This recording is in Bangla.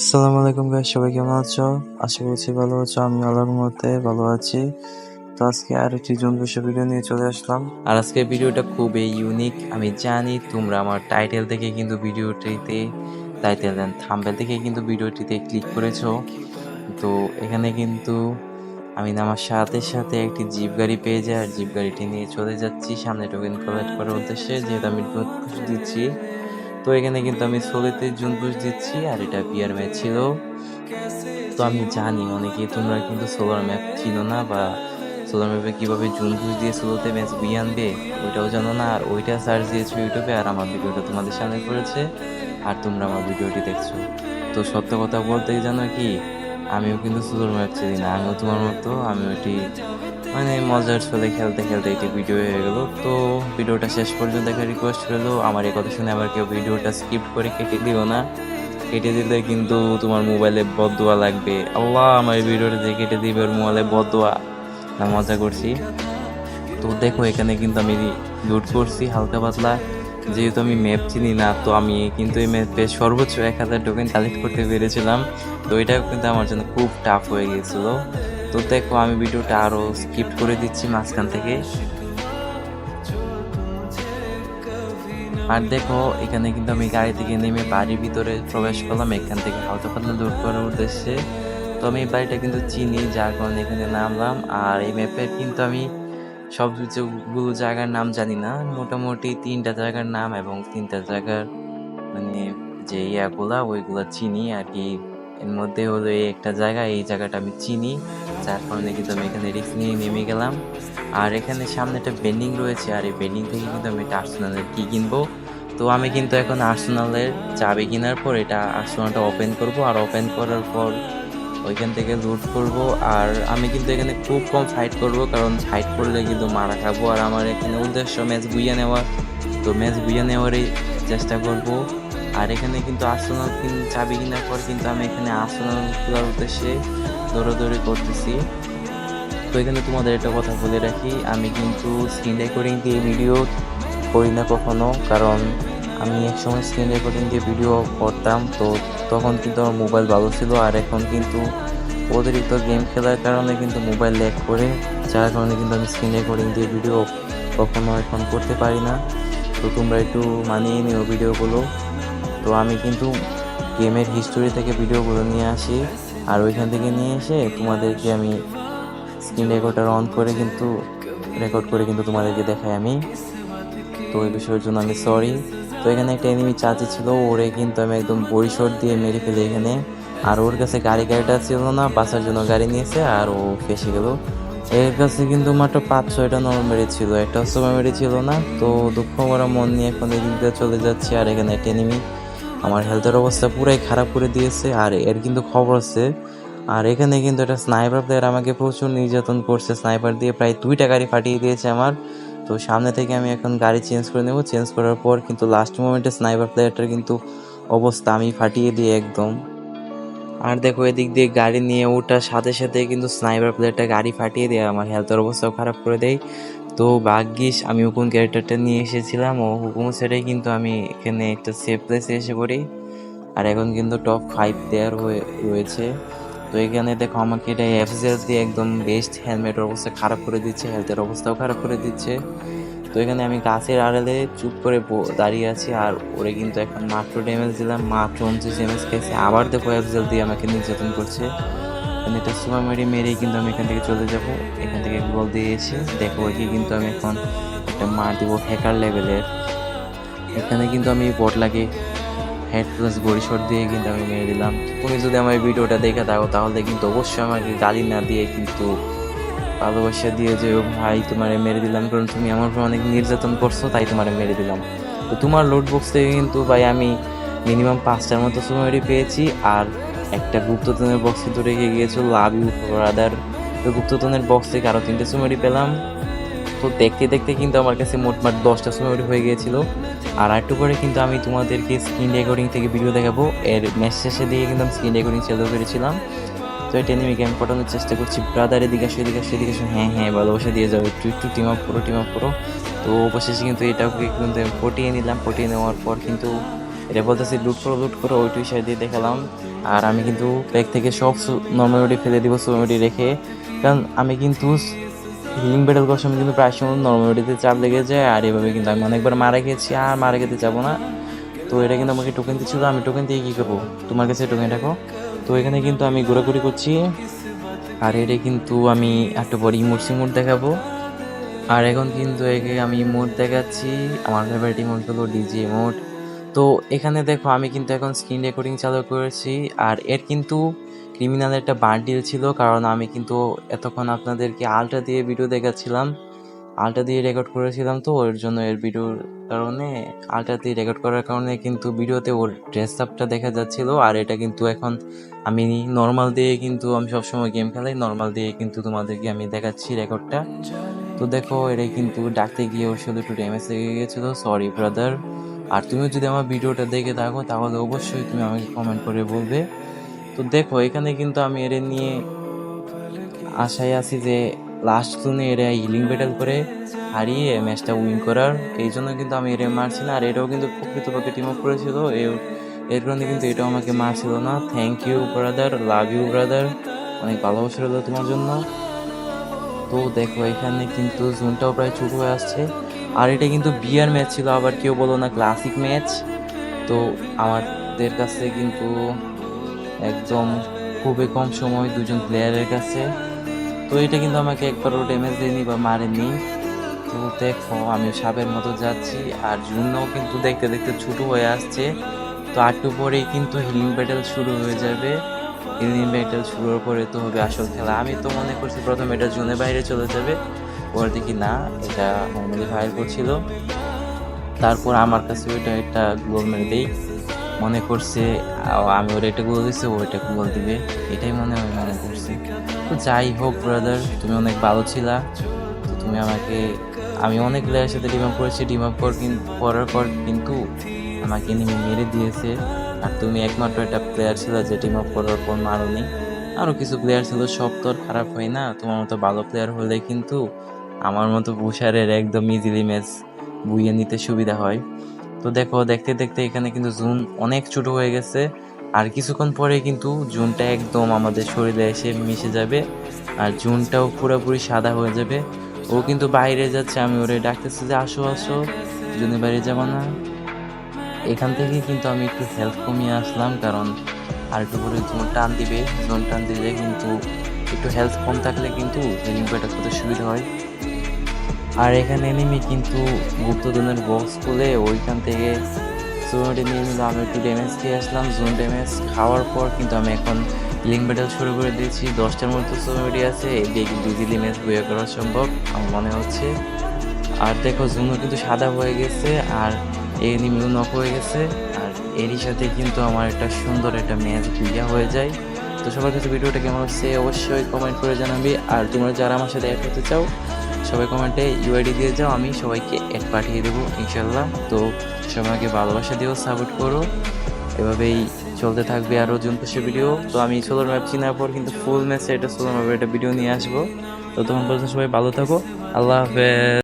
আসসালামু আলাইকুম গাইস সবাই কেমন আছো? আশা করছি ভালো আছো, আমি আল্লাহর মতে ভালো আছি। তো আজকে আর একটি জন বিষয় ভিডিও নিয়ে চলে আসলাম। আর আজকের ভিডিওটা খুবই ইউনিক আমি জানি তোমরা আমার টাইটেল থেকে কিন্তু ভিডিওটিতে টাইটেল দেন থাম্বেল থেকে কিন্তু ভিডিওটিতে ক্লিক করেছ। তো এখানে কিন্তু আমি নামার সাথে সাথে একটি জিপ গাড়ি পেয়ে যাই, আর জিপ গাড়িটি নিয়ে চলে যাচ্ছি। সামনে টোকেন কালেক্ট করার উদ্দেশ্যে, যেহেতু আমি দিচ্ছি তো এখানে কিন্তু আমি সোলেতে জুন পুশ দিচ্ছি, আর এটা বিয়ার ম্যাচ ছিল। তো আমি জানি অনেকেই তোমরা কিন্তু সোলার ম্যাপ ছিল না বা সোলার ম্যাপে কীভাবে জুন পুশ দিয়ে সোলোতে ম্যাচ বিয়ে আনবে, ওইটাও জানো না। আর ওইটা সার্চ দিয়েছ ইউটিউবে, আর আমার ভিডিওটা তোমাদের সামনে করেছে আর তোমরা আমার ভিডিওটি দেখছ। তো সত্য কথা বলতে জানো কি, আমিও কিন্তু সোলার ম্যাপ চিনি না, আমিও তোমার মতো আমি ওইটি মানে মজার ছলে খেলতে খেলতে একটি ভিডিও হয়ে গেল। তো ভিডিওটা শেষ পর্যন্ত দেখা রিকোয়েস্ট রইল। আমার এই কথা শুনে আবার কেউ ভিডিওটা স্কিপ করে কেটে দিও না। কেটে দিলে কিন্তু তোমার মোবাইলে বদোয়া লাগবে। আল্লাহ, আমার এই ভিডিওটা যে কেটে দিবে ওর মোবাইলে বদোয়া না, মজা করছি। তো দেখো, এখানে কিন্তু আমি লুট করছি হালকা পাতলা। যেহেতু আমি ম্যাপ চিনি না, তো আমি কিন্তু এই ম্যাপে সর্বোচ্চ এক হাজার টোকেন কালেক্ট করতে পেরেছিলাম। তো এটা কিন্তু আমার জন্য খুব টাফ হয়ে গিয়েছিল। তো দেখো, আমি ভিডিওটা আরও স্কিপ করে দিচ্ছি মাঝখান থেকে। আর দেখো, এখানে কিন্তু আমি গাড়ি থেকে নেমে বাড়ির ভিতরে প্রবেশ করলাম। এখান থেকে হালকা পাতলা লুট করার উদ্দেশ্যে। তো আমি এই বাড়িটা কিন্তু চিনি, যার কারণে এখানে নামলাম। আর এই ম্যাপের কিন্তু আমি সব কিছুগুলো জায়গার নাম জানি না। মোটামুটি তিনটা জায়গার নাম এবং তিনটা জায়গার মানে যে ইয়াগুলা, ওইগুলা চিনি। আর কি এর মধ্যে হলো এই একটা জায়গা, এই জায়গাটা আমি চিনি। যার কিন্তু আমি এখানে রিস্ক নিয়ে নেমে গেলাম। আর এখানে সামনে একটা বেন্ডিং রয়েছে, আর এই বেন্ডিং থেকে কিন্তু আমি এটা আর্সেনালের কি কিনবো। তো আমি কিন্তু এখন আর্সেনালের চাবি কেনার পর এটা আর্সেনালটা ওপেন করব, আর ওপেন করার পর ওইখান থেকে লুট করব। আর আমি কিন্তু এখানে খুব কম ফাইট করব, কারণ ফাইট করলে কিন্তু মারা খাব। আর আমার এখানে উদ্দেশ্য ম্যাচ বুইয়া নেওয়ার। তো ম্যাচ বুইয়া নেওয়ারই চেষ্টা করব। আর এখানে কিন্তু আর্সেনাল চাবি কেনার পর কিন্তু আমি এখানে আর্সেনাল খোলার উদ্দেশ্যে দৌড়াদৌড়ি করতেছি। তো এখানে তোমাদের একটা কথা বলে রাখি, আমি কিন্তু স্ক্রিন রেকর্ডিং দিয়ে ভিডিও করি না কখনো, কারণ আমি একসময় স্ক্রিন রেকর্ডিং দিয়ে ভিডিও করতাম, তো তখন কিন্তু আমার মোবাইল ভালো ছিল, আর এখন কিন্তু অতিরিক্ত গেম খেলার কারণে কিন্তু মোবাইল ল্যাগ করে, যার কারণে কিন্তু আমি স্ক্রিন রেকর্ডিং দিয়ে ভিডিও কখনো এখন করতে পারি না। তো তোমরা একটু মানিয়ে নিও ভিডিওগুলো তো আমি কিন্তু গেমের হিস্টোরি থেকে ভিডিওগুলো নিয়ে আসি। আর ওইখান থেকে নিয়ে এসে তোমাদেরকে আমি স্ক্রিন রেকর্ডার অন করে কিন্তু রেকর্ড করে কিন্তু তোমাদেরকে দেখাই আমি। তো ওই বিষয়ের জন্য আমি সরি তো এখানে একটা এনিমি চাচি ছিল, ওরে কিন্তু আমি একদম শট দিয়ে মেরে ফেলি এখানে। আর ওর কাছে গাড়ি গাড়িটা ছিল না বাসার জন্য গাড়ি নিয়েছে আর ও ফেসে গেল। এর কাছে কিন্তু মাত্র পাঁচ, ছয়টা নরমেরি ছিল। একটা মেমোরি ছিল না, তো দুঃখ করা মন নিয়ে এখন এদিক দিয়ে চলে যাচ্ছি আর এখানে একটা এনিমি আমার হেলথের অবস্থা পুরাই খারাপ করে দিয়েছে, আর এর কিন্তু খবর আছে। আর এখানে কিন্তু একটা স্নাইপার প্লেয়ার আমাকে প্রচুর নির্যাতন করছে। স্নাইপার দিয়ে প্রায় দুইটা গাড়ি ফাটিয়ে দিয়েছে আমার। তো সামনে থেকে আমি এখন গাড়ি চেঞ্জ করে নেব। চেঞ্জ করার পর কিন্তু লাস্ট মোমেন্টে স্নাইপার প্লেয়ারটার কিন্তু অবস্থা আমি ফাটিয়ে দিই একদম। আর দেখো এদিক দিয়ে গাড়ি নিয়ে ওঠার সাথে সাথে কিন্তু স্নাইপার প্লেয়ারটা গাড়ি ফাটিয়ে দেয়। আমার হেলথের অবস্থাও খারাপ করে দেয়। তো ভাগ্যিস আমি হুকুম ক্যারেক্টারটা নিয়ে এসেছিলাম। ও হুকুম ছেড়ে কিন্তু আমি এখানে একটা সেফ প্লেসে এসে পড়ি। আর এখন কিন্তু টপ ফাইভ প্লেয়ার হয়ে রয়েছে। তো এখানে দেখো আমাকে এটা এফজেল দিয়ে একদম বেস্ট হেলমেটের অবস্থা খারাপ করে দিচ্ছে। হেলথের অবস্থাও খারাপ করে দিচ্ছে। তো এখানে আমি গাছের আড়ালে চুপ করে দাঁড়িয়ে আছি, আর ওরে কিন্তু এখন মাত্র ড্যামেজ দিলাম, মাত্র উনত্রিশ ড্যামেজ খেয়েছে। আবার দেখো এফজেল দিয়ে আমাকে নির্যাতন করছে। এখানে এটা সুপার মেরি মেরেই কিন্তু আমি এখান থেকে চলে যাব। এখান থেকে বল দিয়ে এসে দেখো ওকে কিন্তু আমি এখন একটা মার দিব হ্যাকার লেভেলের এখানে কিন্তু আমি বট লাগে হেড প্লাস বডি দিয়ে কিন্তু আমি মেরে দিলাম। তুমি যদি আমার ভিডিওটা দেখে থাকো, তাহলে কিন্তু অবশ্যই আমাকে গালি না দিয়ে কিন্তু ভালোবাসা দিয়ে যে, "ও ভাই, তোমারে মেরে দিলাম, কারণ তুমি আমার উপর অনেক নির্যাতন করছ, তাই তোমারে মেরে দিলাম। তো তোমার লোড বক্স থেকে কিন্তু, ভাই, আমি মিনিমাম পাঁচটার মতো সুমারি পেয়েছি, আর একটা গুপ্ততনের বক্স কিন্তু রেখে গিয়েছো লাভ ইউ ব্রাদার তো গুপ্ততনের বক্স থেকে আরও তিনটে সুমারি পেলাম। তো দেখতে দেখতে কিন্তু আমার কাছে মোটমাট দশটা সুমারি হয়ে গিয়েছিল। আর একটু পরে কিন্তু আমি তোমাদেরকে স্ক্রিন রেকর্ডিং থেকে ভিডিও দেখাবো। এর মেসেজ শেষে দিয়ে কিন্তু আমি স্ক্রিন রেকর্ডিং চালু করেছিলাম। তো এটা নিয়ে গেম পটানোর চেষ্টা করছি। ব্রাদার এদিকে আসো এদিকে আসো, এদিকে হ্যাঁ হ্যাঁ ভালোবাসা দিয়ে যাও। একটু একটু টিম আপ করো টিম আপ করো। তো অবশেষে কিন্তু এটাকে কিন্তু আমি পটিয়ে নিলাম। পটিয়ে নেওয়ার পর কিন্তু এটা বলতেছি লুট করো লুট করো। ওইটু সাইড দিয়ে দেখালাম। আর আমি কিন্তু ব্যাগ থেকে সব নর্মালিটি ফেলে দিব সোমেটি রেখে। কারণ আমি কিন্তু হিলিং ব্যাটেল করার সময় কিন্তু প্রায় সময় নর্মালিটিতে চাপ লেগে যায়। আর এভাবে কিন্তু আমি অনেকবার মারা গেছি, আর মারা খেতে যাব না। তো এটা কিন্তু আমাকে টোকেন দিচ্ছিল। আমি টোকেন দিয়ে কী করব? তোমার কাছে টোকেন রাখো। তো এখানে কিন্তু আমি ঘোরাঘুরি করছি। আর এটা কিন্তু আমি একটু পরে ইমোট সিমোট দেখাবো। আর এখন কিন্তু একে আমি ইমোট দেখাচ্ছি, আমার ফেভারিট ইমোট হলো ডিজি ইমোট তো এখানে দেখো, আমি কিন্তু এখন স্ক্রিন রেকর্ডিং চালু করেছি। আর এর কিন্তু ক্রিমিনাল একটা বান্ডিল ছিল, কারণ আমি কিন্তু এতক্ষণ আপনাদেরকে আলটা দিয়ে ভিডিও দেখাচ্ছিলাম। আলটা দিয়ে রেকর্ড করেছিলাম তো, ওর জন্য এর ভিডিওর কারণে আলটা দিয়ে রেকর্ড করার কারণে কিন্তু ভিডিওতে ওর ড্রেস আপটা দেখা যাচ্ছিল আর এটা কিন্তু এখন আমি নর্মাল দিয়ে কিন্তু আমি সবসময় গেম খেলাই নর্মাল দিয়ে কিন্তু তোমাদেরকে আমি দেখাচ্ছি রেকর্ডটা তো দেখো এটা কিন্তু ডাকতে গিয়ে ওর সাথে একটু ড্যামেজ লেগে গেছিল সরি ব্রাদার আর তুমি যদি আমার ভিডিওটা দেখে থাকো, তাহলে অবশ্যই তুমি আমাকে কমেন্ট করে বলবে। তো দেখো, এখানে কিন্তু আমি এর নিয়ে আশায় আছি যে লাস্ট জোনে এরা হিলিং ব্যাটেল করে হারিয়ে ম্যাচটা উইন করার। এই জন্য কিন্তু আমি এরে মারছি না, আর এটাও কিন্তু প্রকৃতপক্ষে টিম আপ করেছিল এর কারণে কিন্তু এটাও আমাকে মারছিল না। Thank you brother love you brother অনেক ভালোবাসা রইল তোমার জন্য। তো দেখো, এখানে কিন্তু জোনটাও প্রায় ছোট হয়ে আসছে। আর এটা কিন্তু বিয়ার ম্যাচ ছিল, আবার কেউ বলো না ক্লাসিক ম্যাচ তো আমাদের কাছে কিন্তু একদম খুবই কম সময় দুজন প্লেয়ারের কাছে। তো এটা কিন্তু আমাকে একবারও ড্যামেজ দেয়নি বা মারেনি। তো দেখো, আমি সাপের মতো যাচ্ছি, আর জুনও কিন্তু দেখতে দেখতে ছোট হয়ে আসছে। তো আটটু পরেই কিন্তু হিলিং ব্যাটেল শুরু হয়ে যাবে। হিলিং ব্যাটেল শুরুর পরে তো হবে আসল খেলা। আমি তো মনে করছি প্রথম এটা জুনের বাইরে চলে যাবে পরে দেখি না, এটা নর্মালি ফায়ার করছিল। তারপর আমার কাছে ওইটা একটা গোল মেরে দেই। মনে করছে আমি ওর এটা বলে দিচ্ছে ও এটা গোল দিবে। এটাই মনে হয় মনে করছে। তো যাই হোক ব্রাদার তুমি অনেক ভালো ছিলা। তো তুমি আমাকে, আমি অনেক প্লেয়ারের সাথে টিম আপ করেছি। টিম আপ করার পর কিন্তু আমাকে এনিমি মেরে দিয়েছে। আর তুমি একমাত্র একটা প্লেয়ার ছিল যে টিম আপ করার পর মারোনি। আরও কিছু প্লেয়ার ছিল, সব তো আর খারাপ হয় না। তোমার মতো ভালো প্লেয়ার হলে কিন্তু আমার মতো বুশারের একদম ইজিলি ম্যাচ বুইয়ে নিতে সুবিধা হয়। তো দেখো, দেখতে দেখতে এখানে কিন্তু জুন অনেক ছোট হয়ে গেছে। আর কিছুক্ষণ পরে কিন্তু জুনটা একদম আমাদের শরীরে এসে মিশে যাবে। আর জুনটাও পুরোপুরি সাদা হয়ে যাবে। ও কিন্তু বাইরে যাচ্ছে, আমি ওরে ডাকতেছি যে, আসো আসো জুনে বাইরে যাব না। এখান থেকে কিন্তু আমি একটু হেল্প কমিয়ে আসলাম, কারণ আর একটু করে জোন টান দিবে। জোন টান দিলে কিন্তু একটু হেলথ কম থাকলে কিন্তু হিলিং প্যাটা করতে সুবিধা হয়। আর এখানে এনিমি কিন্তু গুপ্তধনের বক্স খুলে ওইখান থেকে জোনটি নিয়ে নিল আমি একটু ড্যামেজ খেয়ে আসলাম। জোন ড্যামেজ খাওয়ার পর কিন্তু আমি এখন লিঙ্ক ব্যাটেল শুরু করে দিয়েছি। দশটার মতো সোমেডি আছে দিয়ে কিন্তু ইজিলি ম্যাচ বইয়ে করা সম্ভব, আমার মনে হচ্ছে। আর দেখো জুনও কিন্তু সাদা হয়ে গেছে, আর এই এনিমিও নক হয়ে গেছে। আর এরই সাথে কিন্তু আমার একটা সুন্দর একটা ম্যাচ বুইয়া হয়ে যায়। তো সবার কাছে ভিডিওটা কেমন হচ্ছে, অবশ্যই কমেন্ট করে জানাবি। আর তোমরা যারা আমার সাথে অ্যাড হতে চাও সবাই কমেন্টে ইউআইডি দিয়ে যাও, আমি সবাইকে অ্যাড পাঠিয়ে দেবো ইনশাল্লাহ তো সবাইকে ভালোবাসা দিও সাপোর্ট করো। এভাবেই চলতে থাকবে আরও জুনপুষে ভিডিও তো আমি সোলার ম্যাপ চিনার পর কিন্তু ফুল ম্যাচে এটা সোলার ম্যাপের একটা ভিডিও নিয়ে আসব। তো তখন পর্যন্ত সবাই ভালো থাকো। আল্লাহ হাফেজ।